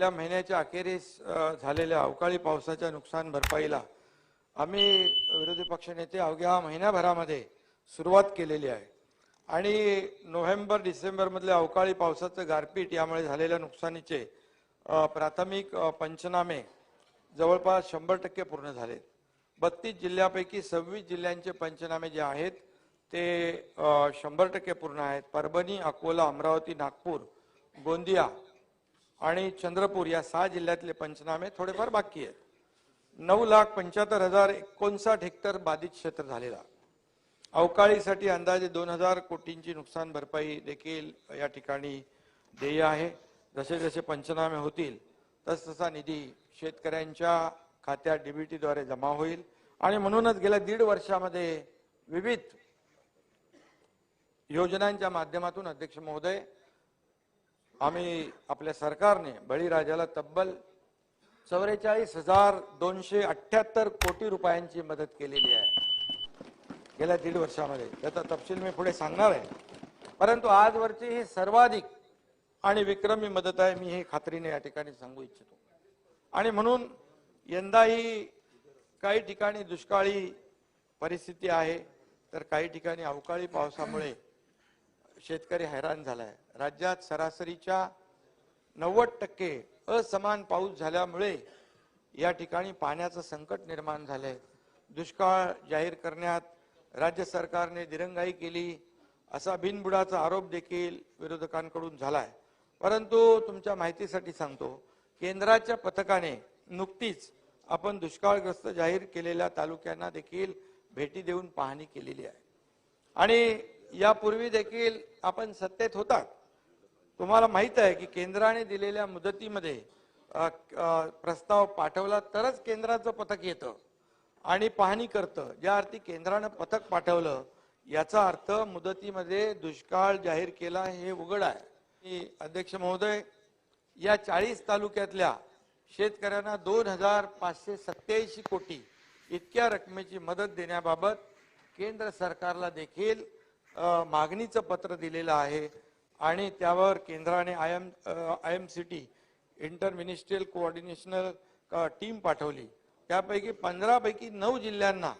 गेल्या महिन्याच्या अखेरीस झालेल्या अवकाळी पावसाच्या नुकसान भरपाईला आम्ही विरोधी पक्षनेते अवघ्या महिन्याभरामध्ये सुरुवात केलेली आहे. आणि नोव्हेंबर डिसेंबरमधल्या अवकाळी पावसाचं गारपीट यामुळे झालेल्या नुकसानीचे प्राथमिक पंचनामे जवळपास शंभर टक्के पूर्ण झालेत. बत्तीस जिल्ह्यापैकी सव्वीस जिल्ह्यांचे पंचनामे जे आहेत ते शंभर टक्के पूर्ण आहेत. परभणी अकोला अमरावती नागपूर गोंदिया आणि चंद्रपूर या सहा जिल्ह्यातले पंचनामे थोडेफार बाकी आहेत. नऊ लाख पंच्याहत्तर हजार एकोणसाठ हेक्टर बाधित क्षेत्र झालेला अवकाळीसाठी अंदाजे दोन हजार कोटींची नुकसान भरपाई देखील या ठिकाणी देय आहे. जसे जसे पंचनामे होतील तस तसा निधी शेतकऱ्यांच्या खात्यात डीबीटीद्वारे जमा होईल. आणि म्हणूनच गेल्या दीड वर्षामध्ये विविध योजनांच्या माध्यमातून अध्यक्ष महोदय आम्ही आपल्या सरकारने बळीराजाला तब्बल चौवेचाळीस हजार दोनशे अठ्याहत्तर कोटी रुपयांची मदत केलेली आहे. गेल्या दीड वर्षामध्ये. त्याचा तपशील मी पुढे सांगणार आहे. परंतु आजवरची ही सर्वाधिक आणि विक्रमी मदत आहे मी हे खात्रीने या ठिकाणी सांगू इच्छितो. आणि म्हणून यंदाही काही ठिकाणी दुष्काळी परिस्थिती आहे तर काही ठिकाणी अवकाळी पावसामुळे शेतकरी हैराण झाला आहे राज्यात सरासरीच्या नव्वद टक्के असमान पाऊस झाल्यामुळे या ठिकाणी पाण्याचं संकट निर्माण झालंय. दुष्काळ जाहीर करण्यात राज्य सरकारने दिरंगाई केली असा बिनबुडाचा आरोप देखील विरोधकांकडून झालाय. परंतु तुमच्या माहितीसाठी सांगतो केंद्राच्या पथकाने नुकतीच आपण दुष्काळग्रस्त जाहीर केलेल्या तालुक्यांना देखील भेटी देऊन पाहणी केलेली आहे. आणि यापूर्वी देखील आपण सत्तेत होतात. तुम्हाला माहीत आहे की केंद्राने दिलेल्या मुदतीमध्ये प्रस्ताव पाठवला तरच केंद्राचं पथक येतं. आणि पाहणी करतं. ज्या अर्थी केंद्रानं पथक पाठवलं याचा अर्थ मुदतीमध्ये दुष्काळ जाहीर केला हे उघड आहे. की अध्यक्ष महोदय या चाळीस तालुक्यातल्या शेतकऱ्यांना दोन हजार पाचशे सत्याऐंशी कोटी इतक्या रकमेची मदत देण्याबाबत केंद्र सरकारला देखील मागणीचं पत्र दिलेलं आहे. आणि त्यावर केंद्राने I M I M C T inter ministerial coordinational team पाठवली. त्यापैकी पंधरापैकी नऊ जिल्ह्यांना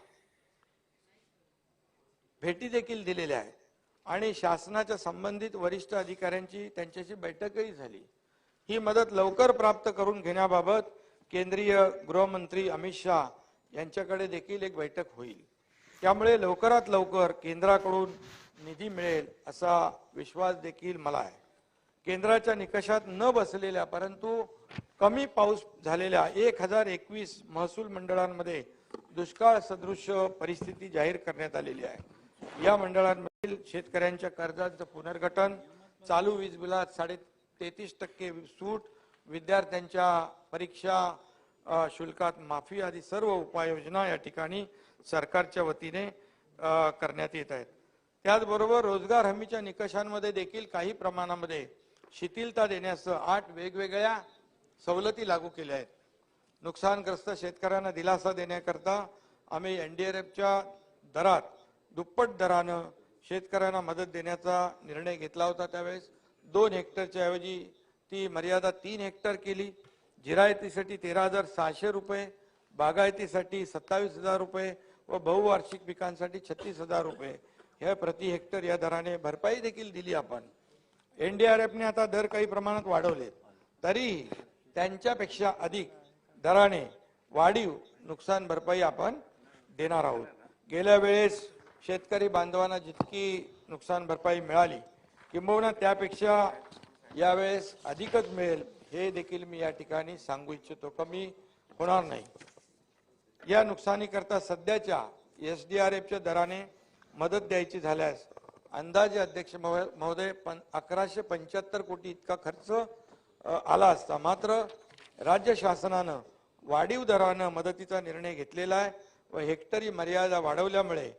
भेटी देखील दिलेल्या आहेत. आणि शासनाच्या संबंधित वरिष्ठ अधिकाऱ्यांची त्यांच्याशी बैठकही झाली. ही मदत लवकर प्राप्त करून घेण्याबाबत केंद्रीय गृहमंत्री अमित शहा यांच्याकडे देखील एक बैठक होईल. त्यामुळे लवकरात लवकर केंद्राकडून निधी मिळेल असा विश्वास देखील मला आहे. केंद्राच्या निकषात न बसलेल्या परंतु कमी पाऊस झालेल्या एक हजार एकवीस महसूल मंडळांमध्ये दुष्काळ सदृश्य परिस्थिती जाहीर करण्यात आलेली आहे. या मंडळांमधील शेतकऱ्यांच्या कर्जाचं पुनर्गठन चालू वीज बिलात साडे तेहतीस टक्के सूट विद्यार्थ्यांच्या परीक्षा शुल्कात माफी आदी सर्व उपाययोजना या ठिकाणी सरकारच्या वतीने करण्यात येत आहेत. त्याचबरोबर रोजगार हमीच्या निकषांमध्ये देखील काही प्रमाणामध्ये शिथिलता देण्यासह आठ वेगवेगळ्या सवलती लागू केल्या आहेत. नुकसानग्रस्त शेतकऱ्यांना दिलासा देण्याकरता आम्ही एन डी आर एफच्या दरात दुप्पट दरानं शेतकऱ्यांना मदत देण्याचा निर्णय घेतला होता त्यावेळेस. दोन हेक्टरच्या ऐवजी ती मर्यादा तीन हेक्टर केली. जिरायतीसाठी तेरा हजार सहाशे रुपये बागायतीसाठी सत्तावीस हजार रुपये व बहुवार्षिक पिकांसाठी छत्तीस हजार रुपये. हे प्रति हेक्टर या दराने भरपाई देखील दिली आपण. एनडीआरएफने आता दर काही प्रमाणात वाढवले तरीही त्यांच्यापेक्षा अधिक दराने वाढीव नुकसान भरपाई आपण देणार आहोत. गेल्या वेळेस शेतकरी बांधवांना जितकी नुकसान भरपाई मिळाली किंबहुना त्यापेक्षा यावेळेस अधिकच मिळेल हे देखील मी या ठिकाणी सांगू इच्छितो. कमी होणार नाही. या नुकसानीकरता सध्याच्या एस डी आर एफच्या दराने मदत द्यायची झाल्यास अंदाजे अध्यक्ष महो- महोदय पण अकराशे पंच्याहत्तर कोटी इतका खर्च आला असता मात्र राज्य शासनानं वाढीव दरानं मदतीचा निर्णय घेतलेला आहे व हेक्टरी मर्यादा वाढवल्यामुळे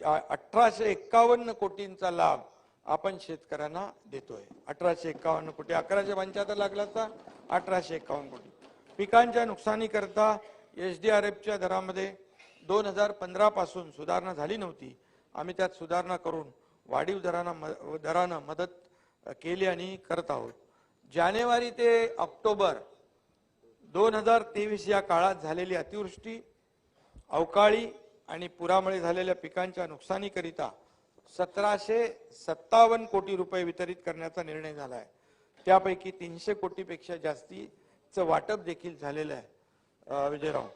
अठराशे एक्कावन्न कोटींचा लाभ आपण शेतकऱ्यांना देतोय. अठराशे एक्कावन्न कोटी अकराशे पंच्याहत्तर लागला असता अठराशे एक्कावन्न कोटी. पिकांच्या नुकसानीकरता एच डी आर एफच्या दरामध्ये दोन हजार पंधरापासून सुधारणा झाली नव्हती. आम्ही त्यात सुधारणा करून वाढीव दरानं म- दरानं मदत केली आणि करत आहोत. जानेवारी ते ऑक्टोबर दोन हजार तेवीस या काळात झालेली अतिवृष्टी अवकाळी आणि पुरामुळे झालेल्या पिकांच्या नुकसानीकरिता सतराशे सत्तावन्न कोटी रुपये वितरित करण्याचा निर्णय झाला आहे त्यापैकी तीनशे कोटीपेक्षा जास्तीचं वाटप देखील झालेलं आहे विजयराव.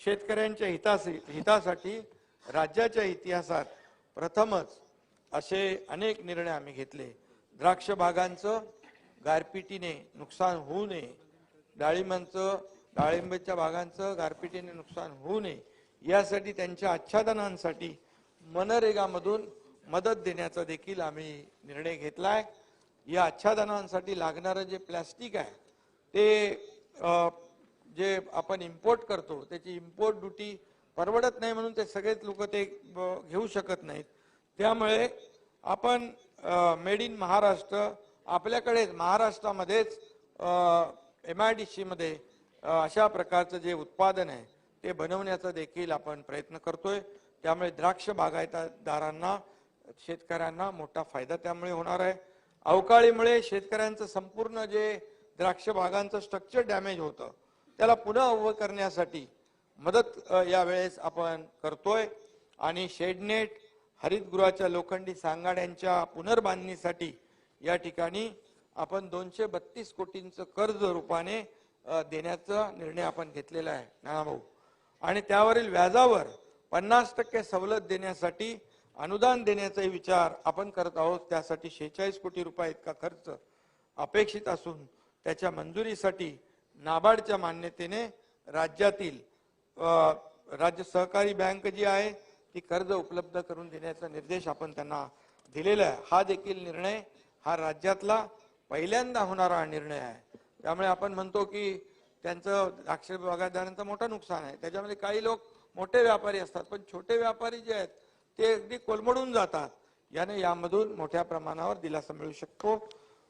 शेतकऱ्यांच्या हितास हितासाठी राज्याच्या इतिहासात प्रथमच असे अनेक निर्णय आम्ही घेतले. द्राक्ष बागांचं गारपिटीने नुकसान होऊ नये. डाळिंबांचं डाळिंबाच्या बागांचं गारपिटीने नुकसान होऊ नये. यासाठी त्यांच्या आच्छादनांसाठी मनरेगामधून मदत देण्याचा देखील आम्ही निर्णय घेतला आहे या आच्छादनांसाठी लागणारं जे प्लॅस्टिक आहे ते जे आपण इम्पोर्ट करतो त्याची इम्पोर्ट ड्युटी परवडत नाही म्हणून ते सगळेच लोक ते घेऊ शकत नाहीत. त्यामुळे आपण मेड इन महाराष्ट्र आपल्याकडेच महाराष्ट्रामध्येच एम आय डी सीमध्ये अशा प्रकारचं जे उत्पादन आहे ते बनवण्याचा देखील आपण प्रयत्न करतोय. त्यामुळे द्राक्ष बागायतदारांना शेतकऱ्यांना मोठा फायदा त्यामुळे होणार आहे. अवकाळीमुळे शेतकऱ्यांचं संपूर्ण जे द्राक्ष बागांचं स्ट्रक्चर डॅमेज होतं त्याला पुन्हा उभं करण्यासाठी मदत यावेळेस आपण करतोय. आणि शेडनेट हरितगृहाच्या लोखंडी सांगाड्यांच्या पुनर्बांधणीसाठी या ठिकाणी आपण दोनशे बत्तीस कोटींचं कर्ज रूपाने देण्याचा निर्णय आपण घेतलेला आहे. नानाभाऊ. आणि त्यावरील व्याजावर पन्नास टक्के सवलत देण्यासाठी अनुदान देण्याचाही विचार आपण करत आहोत. त्यासाठी शेहेचाळीस कोटी रुपये इतका खर्च अपेक्षित असून त्याच्या मंजुरीसाठी नाबार्डच्या मान्यतेने राज्यातील राज्य सहकारी बँक जी आहे ती कर्ज उपलब्ध करून देण्याचा निर्देश आपण त्यांना दिलेला आहे. हा देखील निर्णय हा राज्यातला पहिल्यांदा होणारा निर्णय आहे. त्यामुळे आपण म्हणतो की त्यांचं द्राक्ष बागायतदारांचं मोठं नुकसान आहे. त्याच्यामध्ये काही लोक मोठे व्यापारी असतात पण छोटे व्यापारी जे आहेत ते अगदी कोलमडून जातात. याने यामधून मोठ्या प्रमाणावर दिलासा मिळू शकतो.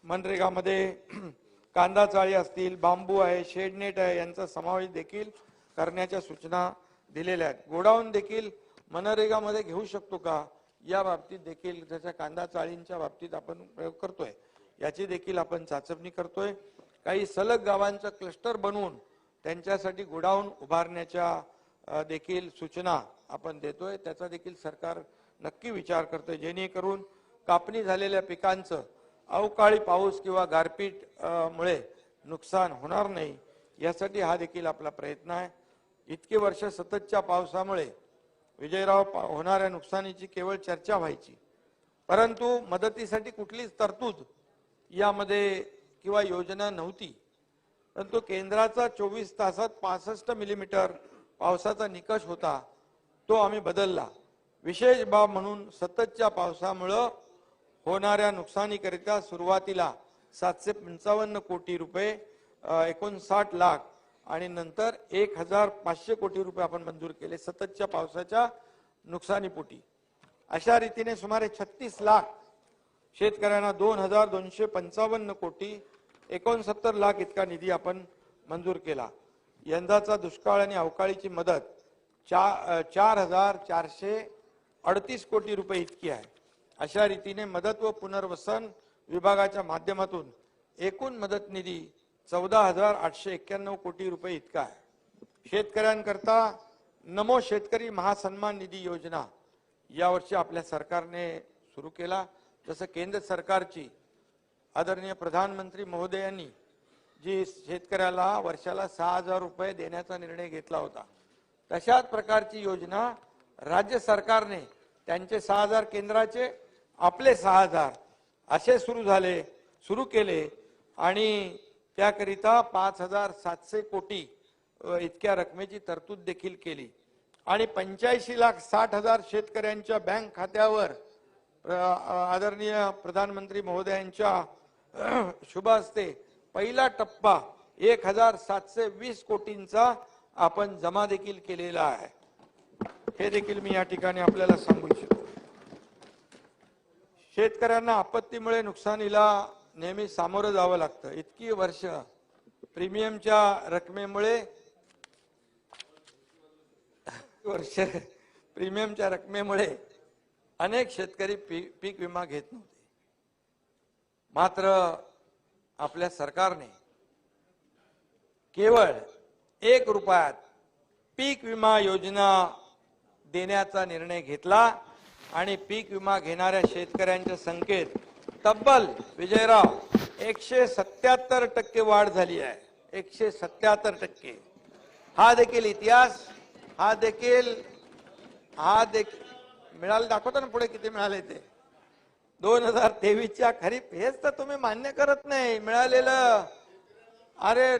मनरेगामध्ये कांदा चाळी असतील बांबू आहे शेडनेट आहे यांचा समावेश देखील करण्याच्या सूचना दिलेल्या आहेत. गोडाऊन देखील मनरेगामध्ये घेऊ शकतो का? या बाबतीत देखील त्याच्या कांदा चाळींच्या बाबतीत आपण प्रयोग करतोय. याची देखील आपण चाचपणी करतोय. काही सलग गावांचं क्लस्टर बनवून त्यांच्यासाठी गोडाऊन उभारण्याच्या देखील सूचना आपण देतोय. त्याचा देखील सरकार नक्की विचार करतोय. जेणेकरून कापणी झालेल्या पिकांचं अवकाळी पाऊस किंवा गारपीट मुळे नुकसान होणार नाही. यासाठी हा देखील आपला प्रयत्न आहे. इतके वर्ष सततच्या पावसामुळे विजयराव पा- होणाऱ्या नुकसानीची केवळ चर्चा व्हायची. परंतु मदतीसाठी कुठलीच तरतूद यामध्ये किंवा योजना नव्हती. परंतु केंद्राचा चोवीस तासात पासष्ट मिलीमीटर पावसाचा निकष होता तो आम्ही बदलला. विशेष बाब म्हणून सततच्या पावसामुळं होणाऱ्या नुकसानीकरिता सुरुवातीला सातशे पंचावन्न कोटी रुपये एकोणसाठ लाख आणि नंतर एक हजार पाचशे कोटी रुपये आपण मंजूर केले सततच्या पावसाच्या नुकसानीपोटी अशा रीतीने सुमारे छत्तीस लाख शेतकऱ्यांना दोन हजार दोनशे पंचावन्न कोटी एकोणसत्तर लाख इतका निधी आपण मंजूर केला. यंदाचा दुष्काळ आणि अवकाळीची मदत चा चार हजार चारशे अडतीस कोटी रुपये इतकी आहे. अशा रीतीने मदत व पुनर्वसन विभागाच्या माध्यमातून एकूण मदत निधी चौदा हजार आठशे एक्क्याण्णव कोटी रुपये इतका आहे. शेतकऱ्यांकरता नमो शेतकरी महासन्मान निधी योजना यावर्षी आपल्या सरकारने सुरू केला. जसं केंद्र सरकारची आदरणीय प्रधानमंत्री महोदयांनी जी शेतकऱ्याला वर्षाला सहा हजार रुपये देण्याचा निर्णय घेतला होता तशाच प्रकारची योजना राज्य सरकारने त्यांचे सहा हजार केंद्राचे आपले सहा हजार असे सुरू झाले सुरू केले आणि त्याकरिता पाच हजार सातशे कोटी इतक्या रकमेची तरतूद देखील केली. आणि पंच्याऐंशी लाख साठ हजार शेतकऱ्यांच्या बँक खात्यावर आदरणीय प्रधानमंत्री महोदयांच्या शुभ हस्ते पहिला टप्पा एक हजार सातशे वीस कोटींचा आपण जमा देखील केलेला आहे. हे देखील मी या ठिकाणी आपल्याला सांगू इच्छितो. शेतकऱ्यांना आपत्तीमुळे नुकसानीला नेहमी सामोरं जावं लागतं. इतकी वर्ष प्रीमियमच्या रकमेमुळे वर्ष प्रीमियमच्या रकमेमुळे अनेक शेतकरी पी- पीक विमा घेत नव्हते. मात्र आपल्या सरकारने केवळ एक रुपयात पीक विमा योजना देण्याचा निर्णय घेतला आणि पीक विमा घेणाऱ्या शेतकऱ्यांच्या संख्येत तब्बल विजयराव एकशे सत्याहत्तर टक्के वाढ झाली आहे. एकशे सत्याहत्तर टक्के. हा देखील इतिहास हा देखील हा देखील मिळाले दाखवतो ना पुढे किती मिळाले ते. दोन हजार तेवीसच्या खरीप हेच तर तुम्ही मान्य करत नाही मिळालेलं. अरे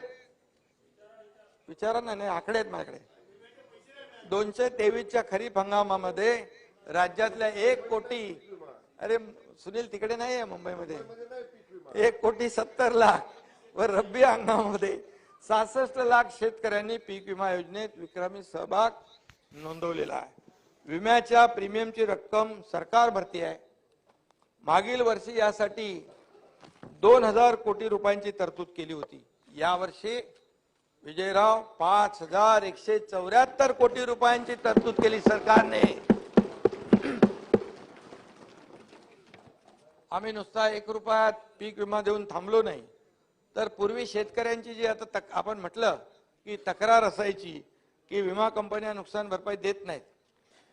विचारा ना नाही आकडे आहेत माझ्याकडे. दोनशे तेवीसच्या खरीप हंगामामध्ये राज्यातल्या एक कोटी अरे सुनील तिकडे नाही आहे मुंबईमध्ये. एक कोटी सत्तर लाख व रब्बी हंगामामध्ये. सहासष्ट लाख शेतकऱ्यांनी पीक विमा योजनेत विक्रमी सहभाग नोंदवलेला आहे. विम्याच्या प्रीमियमची रक्कम सरकार भरती आहे. मागील वर्षी यासाठी दोन हजार कोटी रुपयांची तरतूद केली होती. यावर्षी विजयराव पाच हजार एकशे चौऱ्याहत्तर कोटी रुपयांची तरतूद केली सरकारने. आम्ही नुसता एक रुपयात पीक विमा देऊन थांबलो नाही. तर पूर्वी शेतकऱ्यांची जी आता तक आपण म्हटलं की तक्रार असायची की विमा कंपन्या नुकसान भरपाई देत नाहीत.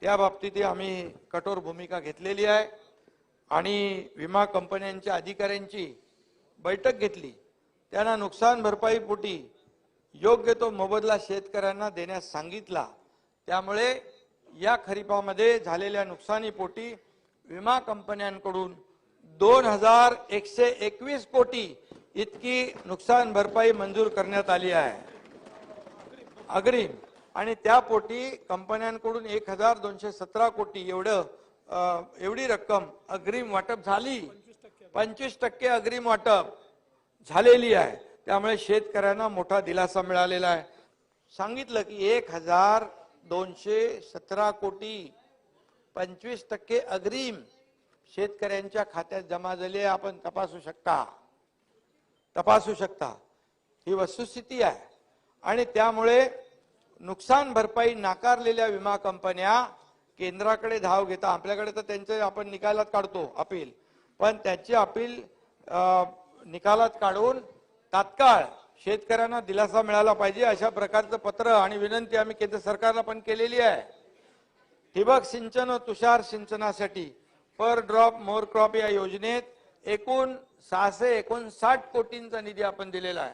त्या बाबतीत आम्ही कठोर भूमिका घेतलेली आहे आणि विमा कंपन्यांच्या अधिकाऱ्यांची बैठक घेतली. त्यांना नुकसान भरपाई पोटी योग्य तो मोबदला शेतकऱ्यांना देण्यास सांगितला. त्यामुळे या खरीपामध्ये झालेल्या नुकसानीपोटी विमा कंपन्यांकडून दोन हजार एकशे एकवीस कोटी इतकी नुकसान भरपाई मंजूर करण्यात आली आहे. अग्रिम. आणि त्यापोटी कंपन्यांकडून एक हजार दोनशे सतरा कोटी एवढं एवढी रक्कम अग्रिम वाटप झाली. पंचवीस टक्के अग्रिम वाटप झालेली आहे. त्यामुळे शेतकऱ्यांना मोठा दिलासा मिळालेला आहे. सांगितलं की एक हजार दोनशे सतरा कोटी पंचवीस टक्के अग्रिम शेतकऱ्यांच्या खात्यात जमा झाले आपण तपासू शकता. तपासू शकता. ही वस्तुस्थिती आहे. आणि त्यामुळे नुकसान भरपाई नाकारलेल्या विमा कंपन्या केंद्राकडे धाव घेता. आपल्याकडे तर त्यांचे आपण निकालात काढतो अपील. पण त्याची अपील निकालात काढून तात्काळ शेतकऱ्यांना दिलासा मिळाला पाहिजे अशा प्रकारचं पत्र आणि विनंती आम्ही केंद्र सरकारला पण केलेली आहे. ठिबक सिंचन व तुषार सिंचनासाठी पर ड्रॉप मोर क्रॉप या योजनेत एकूण सहाशे एकोणसाठ कोटींचा निधी आपण दिलेला आहे.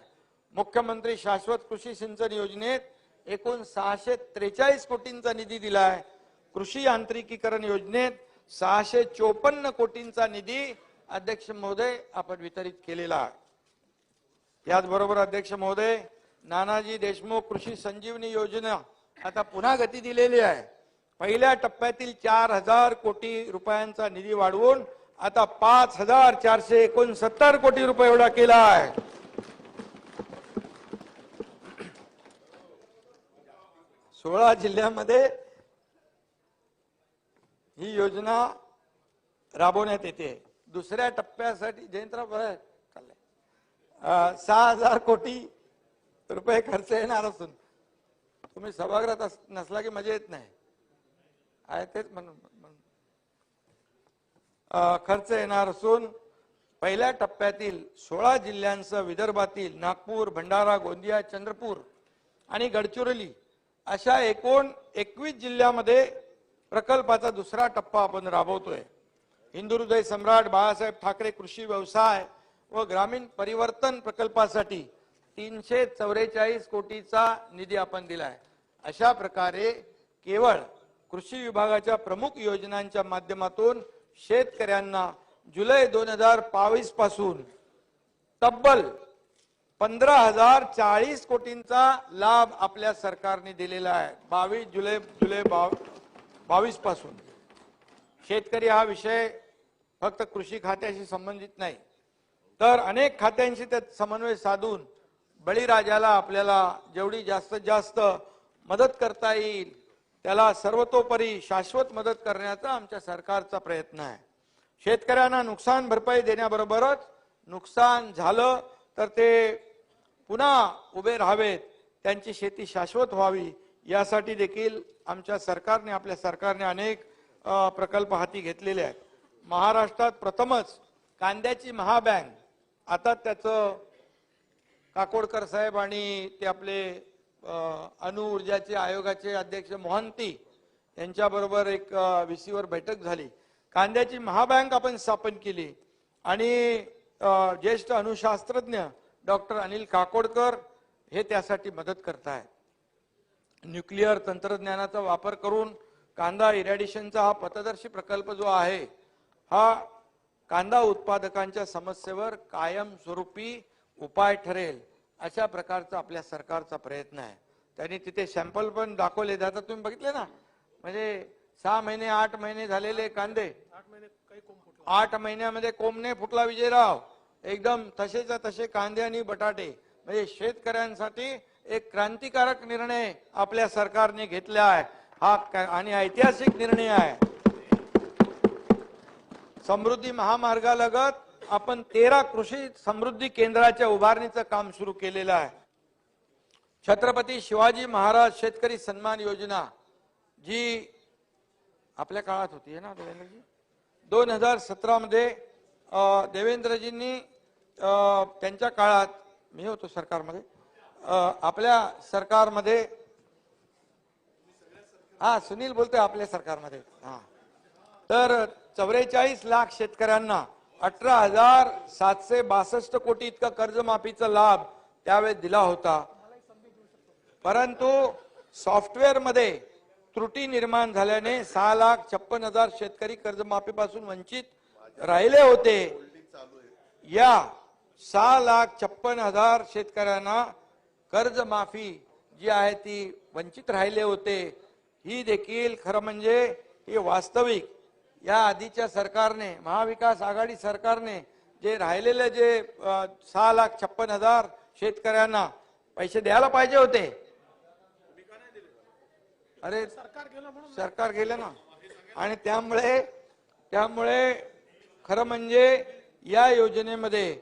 मुख्यमंत्री शाश्वत कृषी सिंचन योजनेत एकूण सहाशे त्रेचाळीस कोटींचा निधी दिला आहे. कृषी यांत्रिकीकरण योजनेत सहाशे चोपन्न कोटींचा निधी अध्यक्ष महोदय आपण वितरित केलेला आहे. याचबरोबर अध्यक्ष महोदय नानाजी देशमुख कृषी संजीवनी योजना आता पुन्हा गती दिलेली आहे. पहिल्या टप्प्यातील चार हजार कोटी रुपयांचा निधी वाढवून आता पाच हजार चारशे एकोणसत्तर कोटी रुपये एवढा केला आहे. सोळा जिल्ह्यामध्ये ही योजना राबवण्यात येते. दुसऱ्या टप्प्यासाठी जयंतराव चाललंय. सहा हजार कोटी रुपये खर्च येणार असून तुम्ही सभागृहात नसला की मजा येत नाही. आहे तेच म्हणून खर्च येणार असून पहिल्या टप्प्यातील सोळा जिल्ह्यांसह विदर्भातील नागपूर भंडारा गोंदिया चंद्रपूर आणि गडचिरोली अशा एकूण एकवीस जिल्ह्यामध्ये प्रकल्पाचा दुसरा टप्पा आपण राबवतोय. हिंदुहृदय सम्राट बाळासाहेब ठाकरे कृषी व्यवसाय व ग्रामीण परिवर्तन प्रकल्पासाठी तीनशे चौवेचाळीस कोटीचा निधी आपण दिलाय. अशा प्रकारे केवळ कृषी विभागाच्या प्रमुख योजनांच्या माध्यमातून शेतकऱ्यांना जुलै दोन हजार बावीसपासून तब्बल पंधरा हजार चाळीस कोटींचा लाभ आपल्या सरकारने दिलेला आहे. बावीस जुलै जुलै बावीसपासून. शेतकरी हा विषय फक्त कृषी खात्याशी संबंधित नाही. तर अनेक खात्यांशी त्यात समन्वय साधून बळीराजाला आपल्याला जेवढी जास्तीत जास्त मदत करता येईल त्याला सर्वतोपरी शाश्वत मदत करण्याचा आमच्या सरकारचा प्रयत्न आहे. शेतकऱ्यांना नुकसान भरपाई देण्याबरोबरच नुकसान झालं तर ते पुन्हा उभे राहावेत त्यांची शेती शाश्वत व्हावी यासाठी देखील आमच्या सरकारने आपल्या सरकारने अनेक प्रकल्प हाती घेतलेले आहेत. महाराष्ट्रात प्रथमच कांद्याची महाबँक आता त्याचं काकोडकर साहेब आणि ते आपले अणुऊर्जाचे आयोगाचे अध्यक्ष मोहंती यांच्याबरोबर एक व्हीसीवर बैठक झाली. कांद्याची महाबँक आपण स्थापन केली. आणि ज्येष्ठ अणुशास्त्रज्ञ डॉक्टर अनिल काकोडकर हे त्यासाठी मदत करतायत. न्यूक्लिअर तंत्रज्ञानाचा वापर करून कांदा इरॅडिशनचा हा पथदर्शी प्रकल्प जो आहे हा कांदा उत्पादकांच्या समस्येवर कायमस्वरूपी उपाय ठरेल. अशा प्रकारचा आपल्या सरकारचा प्रयत्न आहे. त्यांनी तिथे सॅम्पल पण दाखवले. आता तुम्ही बघितले ना? म्हणजे सहा महिने आठ महिने झालेले कांदे. आठ महिन्यामध्ये कोंबणे फुटला विजयराव. एकदम तसेच्या तसे कांदे आणि बटाटे. म्हणजे शेतकऱ्यांसाठी एक क्रांतिकारक निर्णय आपल्या सरकारने घेतला आहे. हा आणि ऐतिहासिक निर्णय आहे. समृद्धी महामार्गालगत आपण तेरा कृषी समृद्धी केंद्राच्या उभारणीचं काम सुरू केलेलं आहे. छत्रपती शिवाजी महाराज शेतकरी सन्मान योजना जी आपल्या काळात होती आहे ना देवेंद्रजी? दोन हजार सतरामध्ये देवेंद्रजींनी त्यांच्या काळात मी होतो सरकारमध्ये आपल्या सरकारमध्ये हा सुनील बोलतोय आपल्या सरकारमध्ये हा. तर चौवेचाळीस लाख शेतकऱ्यांना अठरा हजार सातशे बासष्ट कोटी इतका कर्जमाफीचा लाभ त्यावेळेस दिला होता. परंतु सॉफ्टवेअरमध्ये त्रुटी निर्माण झाल्याने सहा लाख छप्पन हजार शेतकरी कर्जमाफीपासून वंचित राहिले होते. या सहा लाख छप्पन हजार शेतकऱ्यांना कर्जमाफी जी आहे ती वंचित राहिले होते. ही देखील खरं म्हणजे ही वास्तविक या आधीच्या सरकारने महाविकास आघाडी सरकारने जे राहिलेले जे सहा लाख छप्पन हजार शेतकऱ्यांना पैसे द्यायला पाहिजे होते. अरे सरकार गेलं ना. आणि त्यामुळे त्यामुळे खरं म्हणजे या योजनेमध्ये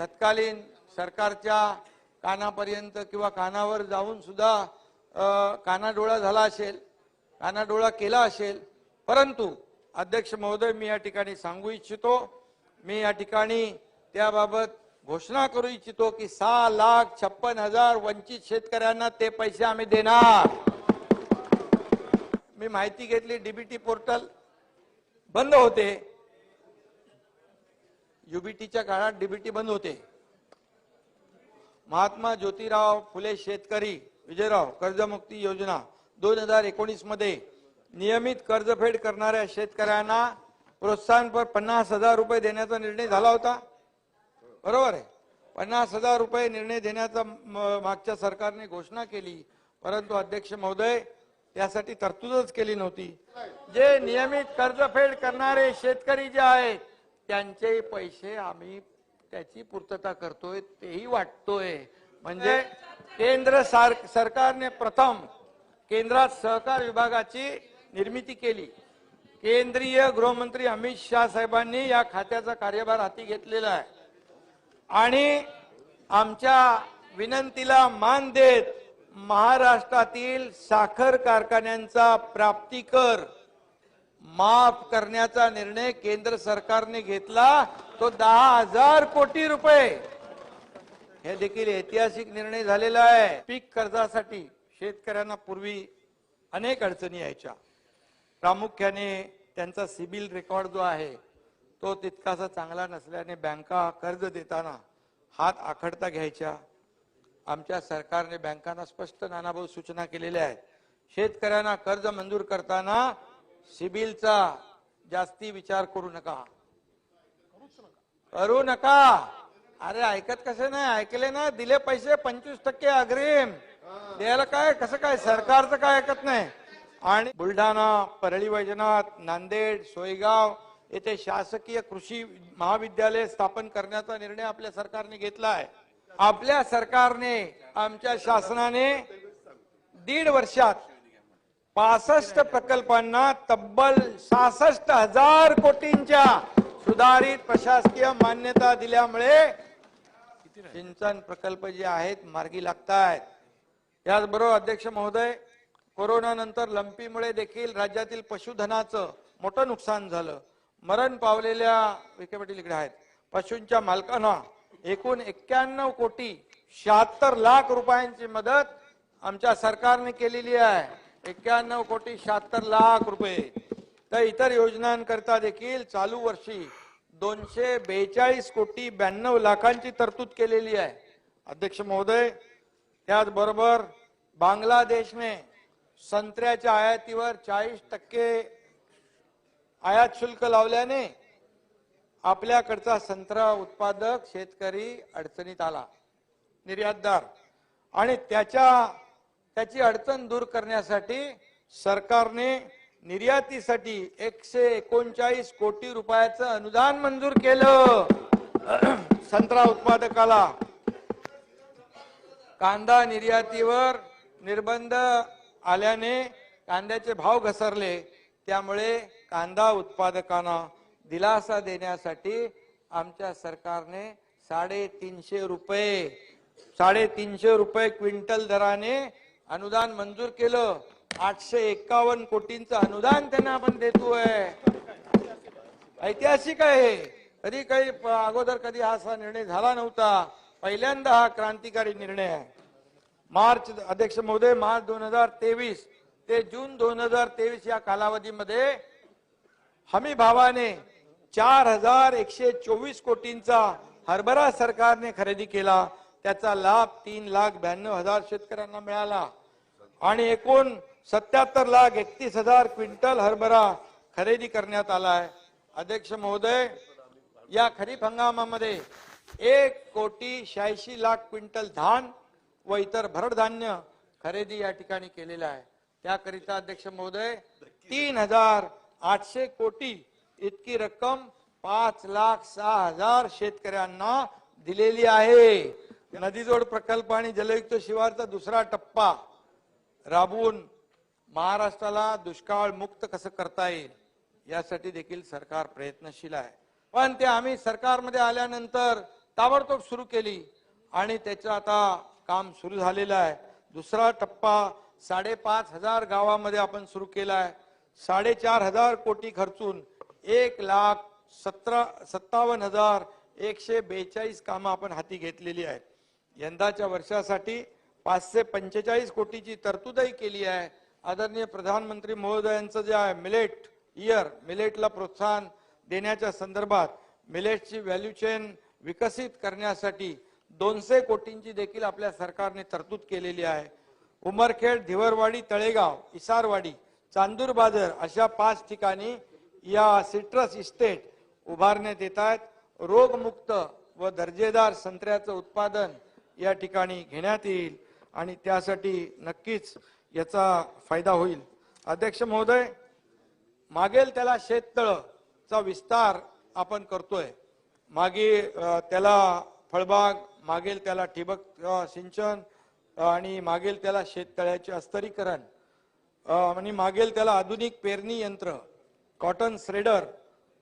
तत्कालीन सरकारच्या कानापर्यंत किंवा कानावर जाऊन सुद्धा कानाडोळा झाला असेल. कानाडोळा केला असेल परंतु अध्यक्ष महोदय मी या ठिकाणी सांगू इच्छितो मी या ठिकाणी त्याबाबत घोषणा करू इच्छितो की सहा लाख छप्पन हजार वंचित शेतकऱ्यांना ते पैसे आम्ही देणार. मी माहिती घेतली डीबीटी पोर्टल बंद होते. युबीटीच्या काळात डीबीटी बंद होते. महात्मा ज्योतिराव फुले शेतकरी विजयराव कर्जमुक्ती योजना दोन हजार एकोणीसमध्ये नियमित कर्जफेड करणाऱ्या शेतकऱ्यांना प्रोत्साहनपर पन्नास हजार रुपये देण्याचा निर्णय झाला होता. बरोबर आहे. पन्नास हजार रुपये निर्णय देण्याचा मागच्या सरकारने घोषणा केली. परंतु अध्यक्ष महोदय त्यासाठी तरतूदच केली नव्हती. जे नियमित कर्जफेड करणारे शेतकरी जे आहेत त्यांचे पैसे आम्ही त्याची पूर्तता करतोय तेही वाटतोय. म्हणजे केंद्र सार- सरकारने प्रथम केंद्रात सहकार विभागाची निर्मिती केली. केंद्रीय गृहमंत्री अमित शाह साहेबांनी या खात्याचा कार्यभार हाती घेतलेला आहे. आणि आमच्या विनंतीला मान देत महाराष्ट्रातील साखर कारखान्यांचा प्राप्ती कर माफ करण्याचा निर्णय केंद्र सरकारने घेतला. तो दहा हजार कोटी रुपये. हे देखील ऐतिहासिक निर्णय झालेला आहे. पीक कर्जासाठी शेतकऱ्यांना पूर्वी अनेक अडचणी यायच्या. प्रामुख्याने त्यांचा सिबिल रेकॉर्ड जो आहे तो तितकासा चांगला नसल्याने बँका कर्ज देताना हात आखडता घ्यायच्या. आमच्या सरकारने बँकांना स्पष्ट नानाभाऊ सूचना केलेल्या आहेत. शेतकऱ्यांना कर्ज मंजूर करताना सिबिलचा जास्ती विचार करू नका. करू नका. अरे ऐकत कसे नाही? ऐकले ना? दिले पैसे पंचवीस टक्के अग्रिम. द्यायला काय कसं काय? सरकारचं काय ऐकत नाही. आणि बुलढाणा परळी वैजनाथ नांदेड सोयगाव येथे शासकीय कृषी महाविद्यालय स्थापन करण्याचा निर्णय आपल्या सरकारने घेतला आहे. आपल्या सरकारने आमच्या शासनाने दीड वर्षात पासष्ट प्रकल्पांना तब्बल सहासष्ट हजार कोटींच्या सुधारित प्रशासकीय मान्यता दिल्यामुळे सिंचन प्रकल्प जे आहेत मार्गी लागत आहेत याचबरोबर अध्यक्ष महोदय कोरोनानंतर लंपीमुळे देखील राज्यातील पशुधनाचं मोठं नुकसान झालं. मरण पावलेल्या विखे पाटील इकडे आहेत. पशूंच्या मालकांना एकूण एक्क्याण्णव कोटी शहात्तर लाख रुपयांची मदत आमच्या सरकारने केलेली आहे. एक्क्याण्णव कोटी शहात्तर लाख रुपये. तर इतर योजनांकरता देखील चालू वर्षी दोनशे बेचाळीस कोटी ब्याण्णव लाखांची तरतूद केलेली आहे. अध्यक्ष महोदय त्याचबरोबर बांगलादेशने संत्र्याच्या आयातीवर चाळीस टक्के आयात शुल्क लावल्याने आपल्याकडचा संत्रा उत्पादक शेतकरी अडचणीत आला निर्यातदार. आणि त्याच्या त्याची अडचण दूर करण्यासाठी सरकारने निर्यातीसाठी एकशे एकोणचाळीस कोटी रुपयाचं अनुदान मंजूर केलं. संत्रा उत्पादकाला. कांदा निर्यातीवर निर्बंध आल्याने कांद्याचे भाव घसरले त्यामुळे कांदा उत्पादकांना दिलासा देण्यासाठी आमच्या सरकारने साडेतीनशे रुपये साडेतीनशे रुपये क्विंटल दराने अनुदान मंजूर केलं. आठशे एक्कावन्न कोटींचं अनुदान त्यांना आपण देतोय. ऐतिहासिक आहे कधी काही प- अगोदर कधी हा असा निर्णय झाला नव्हता. पहिल्यांदा हा क्रांतिकारी निर्णय आहे. मार्च अध्यक्ष महोदय मार्च दोन हजार तेवीस ते जून दोन हजार तेवीस या कालावधीमध्ये हमी भावाने चार हजार एकशे चोवीस कोटींचा हरभरा सरकारने खरेदी केला. त्याचा लाभ तीन लाख ब्याण्णव हजार शेतकऱ्यांना मिळाला. आणि एकूण सत्याहत्तर लाख एकतीस हजार क्विंटल हरभरा खरेदी करण्यात आला आहे अध्यक्ष महोदय या खरीप हंगामामध्ये एक कोटी शहाऐंशी लाख क्विंटल धान व इतर भरड धान्य खरेदी या ठिकाणी केलेलं आहे. त्याकरिता अध्यक्ष महोदय तीन हजार आठशे कोटी इतकी रक्कम पाच लाख सहा हजार शेतकऱ्यांना दिलेली आहे. नदीजोड प्रकल्प आणि जलयुक्त शिवारचा दुसरा टप्पा राबवून महाराष्ट्राला दुष्काळ मुक्त कसं करता येईल यासाठी देखील सरकार प्रयत्नशील आहे. पण ते आम्ही सरकारमध्ये आल्यानंतर ताबडतोब सुरू केली आणि त्याचं आता काम सुरू झालेलं आहे. दुसरा टप्पा साडेपाच हजार गावामध्ये आपण सुरू केला आहे. साडेचार हजार कोटी खर्चून एक लाख सतरा सत्तावन्न हजार एकशे बेचाळीस कामं आपण हाती घेतलेली आहेत. यंदाच्या वर्षासाठी पाचशे पंचेचाळीस कोटीची तरतूदही केली आहे. आदरणीय प्रधानमंत्री महोदयांचं जे आहे मिलेट इयर मिलेटला प्रोत्साहन देण्याच्या संदर्भात मिलेटची व्हॅल्यू चेन विकसित करण्यासाठी दोनशे कोटींची देखील आपल्या सरकारने तरतूद केलेली आहे. उमरखेड धिवरवाडी तळेगाव इसारवाडी चांदूर बाजार अशा पाच ठिकाणी या सिट्रस इस्टेट उभारण्यात येत आहेत. रोगमुक्त व दर्जेदार संत्र्याचं उत्पादन या ठिकाणी घेण्यात येईल आणि त्यासाठी नक्कीच याचा फायदा होईल. अध्यक्ष महोदय मागेल त्याला शेततळचा विस्तार आपण करतोय. मागे त्याला फळबाग मागेल त्याला ठिबक सिंचन आणि मागेल त्याला शेततळ्याचे अस्तरीकरण आणि मागेल त्याला आधुनिक पेरणी यंत्र कॉटन श्रेडर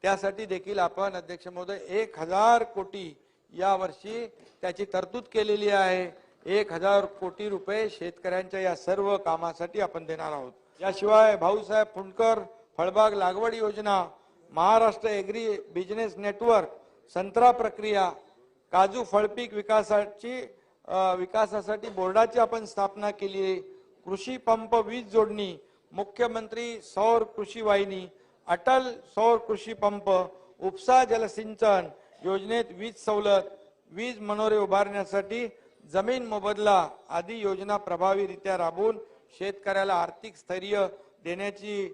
त्यासाठी देखील आपण अध्यक्ष महोदय एक हजार कोटी या वर्षी त्याची तरतूद केलेली आहे. एक हजार कोटी रुपये शेतकऱ्यांच्या या सर्व कामासाठी आपण देणार आहोत. याशिवाय भाऊसाहेब फुंडकर फळबाग लागवड योजना महाराष्ट्र एग्री बिझनेस नेटवर्क संत्रा प्रक्रिया काजू फळपीक विकासाची विकासासाठी बोर्डाची आपण स्थापना केली आहे. कृषी पंप वीज जोडणी मुख्यमंत्री सौर कृषी वाहिनी अटल सौर कृषी पंप उपसा जलसिंचन योजनेत वीज सवलत वीज मनोरे उभारण्यासाठी जमीन मोबदला आदी योजना प्रभावीरित्या राबवून शेतकऱ्याला आर्थिक स्थैर्य देण्याची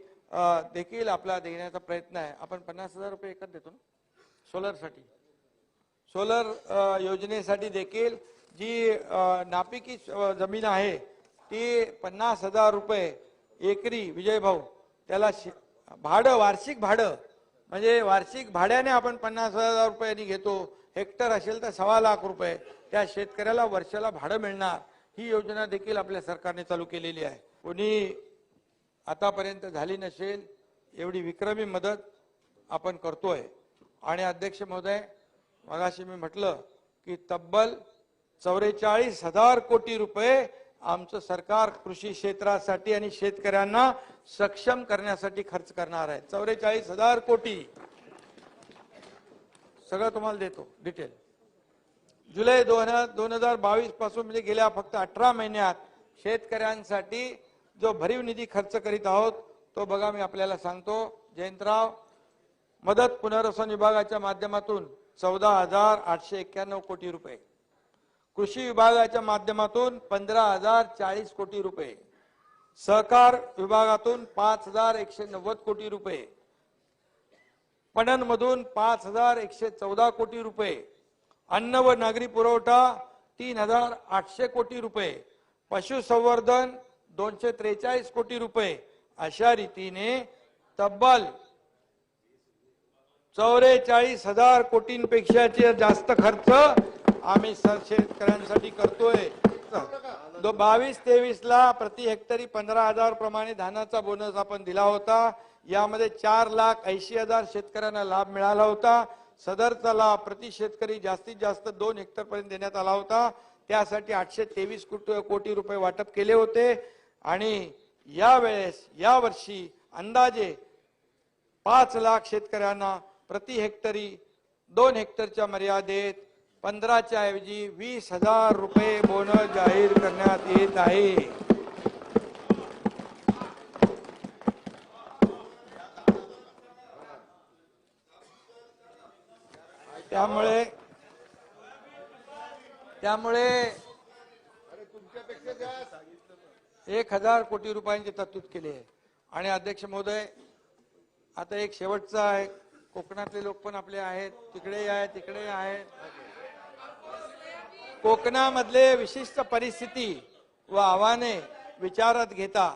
देखील आपला देण्याचा प्रयत्न आहे. आपण पन्नास हजार रुपये एकच देतो ना? सोलरसाठी सोलर योजनेसाठी देखील जी नापिकी जमीन आहे ती पन्नास हजार रुपये एकरी विजय भाऊ त्याला भाडं वार्षिक भाडं म्हणजे वार्षिक भाड्याने आपण पन्नास हजार रुपयांनी घेतो हेक्टर असेल तर सव्वा लाख रुपये त्या शेतकऱ्याला वर्षाला भाडं मिळणार ही योजना देखील आपल्या सरकारने चालू केलेली आहे. कोणी आतापर्यंत झाली नसेल एवढी विक्रमी मदत आपण करतोय. आणि अध्यक्ष महोदय मगाशी मी म्हटलं की तब्बल चौवेचाळीस हजार कोटी रुपये आमचं सरकार कृषी क्षेत्रासाठी आणि शेतकऱ्यांना सक्षम करण्यासाठी खर्च करणार आहे. चौवेचाळीस हजार कोटी. सगळं तुम्हाला देतो डिटेल जुलै दोन दोन हजार बावीसपासून म्हणजे गेल्या फक्त अठरा महिन्यात शेतकऱ्यांसाठी जो भरीव निधी खर्च करीत आहोत तो बघा मी आपल्याला सांगतो. जयंतराव मदत पुनर्वसन विभागाच्या माध्यमातून चौदा हजार आठशे एक्क्याण्णव कोटी रुपये. कृषी विभागाच्या माध्यमातून पंधरा हजार चाळीस कोटी रुपये. सहकार विभागातून पाच हजार एकशे नव्वद कोटी रुपये. पणनमधून पाच हजार एकशे चौदा कोटी रुपये. अन्न व नागरी पुरवठा तीन हजार आठशे कोटी रुपये. पशुसंवर्धन दोनशे त्रेचाळीस कोटी रुपये. अशा रीतीने तब्बल चौवेचाळीस हजार कोटींपेक्षाचे जास्त खर्च आम्ही शेतकऱ्यांसाठी करतोय. दो बावीस तेवीस ला प्रति हेक्टरी पंधरा हजार प्रमाणे धानाचा बोनस आपण दिला होता. यामध्ये चार लाख ऐंशी हजार शेतकऱ्यांना लाभ मिळाला होता. सदरचा लाभ प्रति शेतकरी जास्तीत जास्त दोन हेक्टर पर्यंत देण्यात आला होता. त्यासाठी आठशे तेवीस कोटी रुपये वाटप केले होते. आणि यावेळेस या वर्षी अंदाजे पाच लाख शेतकऱ्यांना प्रति हेक्टरी दोन हेक्टरच्या मर्यादेत पंधराच्या ऐवजी वीस हजार रुपये बोनस जाहीर करण्यात येत आहे. त्यामुळे त्यामुळे एक हजार कोटी रुपयांची तरतूद केली आहे. आणि अध्यक्ष महोदय आता एक शेवटचा आहे. कोकणातले लोक पण आपले आहेत. तिकडे आहे तिकडे आहेत कोकणामधले विशिष्ट परिस्थिती व आव्हाने विचारात घेता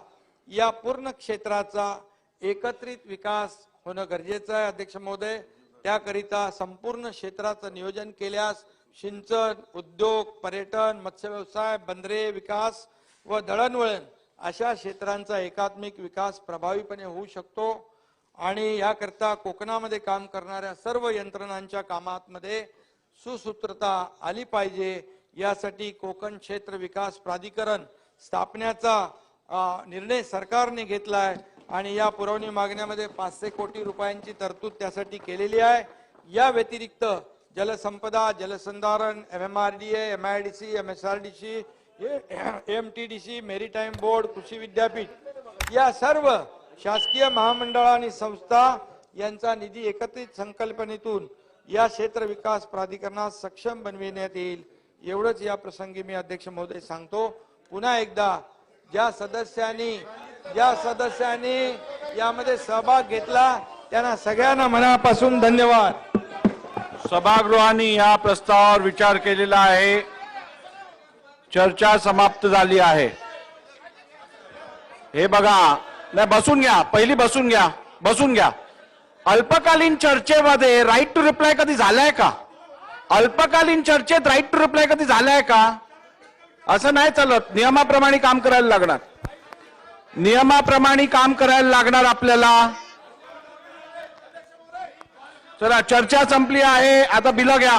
या पूर्ण क्षेत्राचा एकत्रित विकास होणं गरजेचं आहे अध्यक्ष महोदय. त्याकरिता संपूर्ण क्षेत्राचं नियोजन केल्यास सिंचन उद्योग पर्यटन मत्स्य व्यवसाय बंदरे विकास व दळणवळण अशा क्षेत्रांचा एकात्मिक विकास प्रभावीपणे होऊ शकतो. आणि याकरता कोकणामध्ये काम करणाऱ्या सर्व यंत्रणांच्या कामातमध्ये सुसूत्रता आली पाहिजे. यासाठी कोकण क्षेत्र विकास प्राधिकरण स्थापण्याचा निर्णय सरकारने घेतला आहे आणि या पुरवणी मागण्यामध्ये पाचशे कोटी रुपयांची तरतूद त्यासाठी केलेली आहे. या व्यतिरिक्त जलसंपदा जलसंधारण M M R D M I D C M S R D C M T D C maritime board कृषी विद्यापीठ या सर्व शासकीय महामंडळ आणि संस्था यांचा निधी एकत्रित संकल्पनेतून या क्षेत्र विकास प्राधिकरणात सक्षम बनविण्यात येईल. एवढंच या प्रसंगी मी अध्यक्ष महोदय सांगतो. पुन्हा एकदा ज्या सदस्यांनी ज्या सदस्यांनी यामध्ये सहभाग घेतला त्यांना सगळ्यांना मनापासून धन्यवाद. सभागृहाने या प्रस्तावावर विचार केलेला आहे. चर्चा समाप्त झाली आहे. हे बघा नाही बसून घ्या. पहिली बसून घ्या. बसून घ्या. अल्पकालीन चर्चेमध्ये राईट टू रिप्लाय कधी झालाय का? अल्पकालीन चर्चेत राईट टू रिप्लाय कधी झालाय का? असं नाही चालत. नियमाप्रमाणे काम करायला लागणार. नियमाप्रमाणे काम करायला लागणार आपल्याला. चला चर्चा संपली आहे. आता बिलं घ्या.